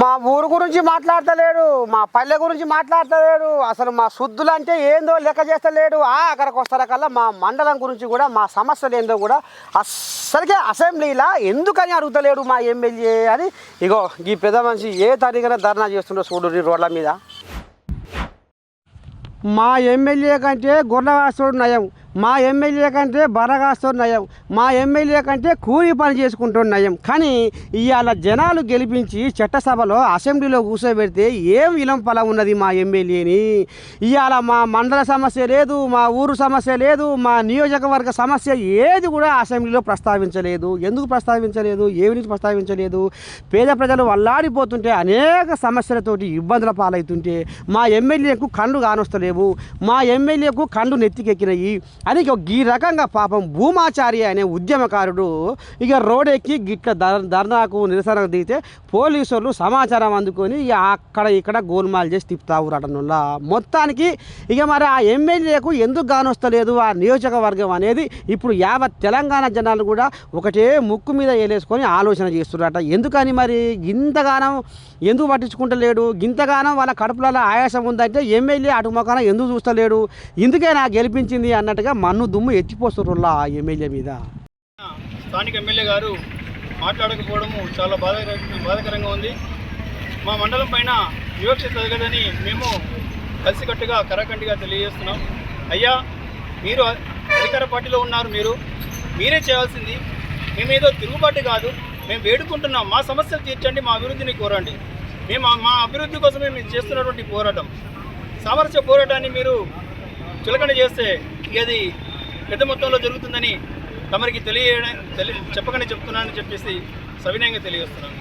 మా ఊరు గురించి మాట్లాడతలేడు మా పల్లె గురించి మాట్లాడతలేడు అసలు మా శుద్ధులు అంటే ఏందో లెక్క చేస్తలేడు. ఆ అక్కడికి వస్తారా కల్లా మా మండలం గురించి కూడా మా సమస్యలు ఏందో కూడా అస్సలకే అసెంబ్లీలా ఎందుకని అడుగుతలేడు మా ఎమ్మెల్యే అని. ఇగో ఈ పెద్ద మనిషి ఏ తారీఖున ధర్నా చేస్తుండో చూడు రోడ్ల మీద. మా ఎమ్మెల్యే కంటే గుర్రవాసుడు నయం. మా ఎమ్మెల్యే కంటే బరగాస్తుడు నయం. మా ఎమ్మెల్యే కంటే కూలి పని చేసుకుంటున్న నయం. కానీ ఇవాళ జనాలు గెలిపించి చట్టసభలో అసెంబ్లీలో కూర్చోబెడితే ఏం విలం ఫలం ఉన్నది మా ఎమ్మెల్యేని? ఇవాళ మా మండల సమస్య లేదు మా ఊరు సమస్య లేదు మా నియోజకవర్గ సమస్య ఏది కూడా అసెంబ్లీలో ప్రస్తావించలేదు. ఎందుకు ప్రస్తావించలేదు? ఏ ప్రస్తావించలేదు? పేద ప్రజలు వల్లాడిపోతుంటే అనేక సమస్యలతోటి ఇబ్బందుల పాలవుతుంటే మా ఎమ్మెల్యేకు కళ్ళు కానొస్తలేవు మా ఎమ్మెల్యేకు కళ్ళు నెత్తికెక్కినాయి. అని ఇక ఈ రకంగా పాపం భూమాచారి అనే ఉద్యమకారుడు ఇక రోడెక్కి గిట్ల ధర్నాకు నిరసనకు దిగితే పోలీసులు సమాచారం అందుకొని ఇక అక్కడ ఇక్కడ గోల్మాల్ చేసి తిప్పుతా ఊరటనుల్లా మొత్తానికి ఇక మరి ఆ ఎమ్మెల్యేకు ఎందుకు గానొస్తలేదు ఆ నియోజకవర్గం అనేది ఇప్పుడు యావత్ తెలంగాణ జనాలు కూడా ఒకటే ముక్కు మీద వేలేసుకొని ఆలోచన చేస్తున్నారట ఎందుకని మరి ఇంతగానం ఎందుకు పట్టించుకుంటలేడు? ఇంతగానం వాళ్ళ కడుపులలో ఆయాసం ఉందంటే ఎమ్మెల్యే అటు మొక్కన ఎందుకు చూస్తలేడు? ఇందుకే నా గెలిపించింది అన్నట్టుగా మన్ను దుమ్ము ఎత్తిపోస్తుర్రులా ఆ ఎమ్మెల్యే మీద. స్థానిక ఎమ్మెల్యే గారు మాట్లాడకపోవడము చాలా బాధకర బాధాకరంగా ఉంది. మా మండలం పైన వివక్ష జరగదని మేము కలిసికట్టుగా కరాఖండిగా తెలియజేస్తున్నాం. అయ్యా మీరు అధికార పార్టీలో ఉన్నారు మీరు. మీరే చేయాల్సింది. మేమేదో తిరుగుబాటు కాదు. మేము వేడుకుంటున్నాం. మా సమస్యలు తీర్చండి మా అభివృద్ధిని కోరండి. మేము మా- మా అభివృద్ధి కోసమే మేము చేస్తున్నటువంటి పోరాటం. సామరస్య పోరాటాన్ని మీరు చులకన చేస్తే ఇక పెద్ద మొత్తంలో జరుగుతుందని తమరికి తెలియ తెలి చెప్పకనే చెప్తున్నానని చెప్పేసి సవినయంగా తెలియజేస్తున్నాను.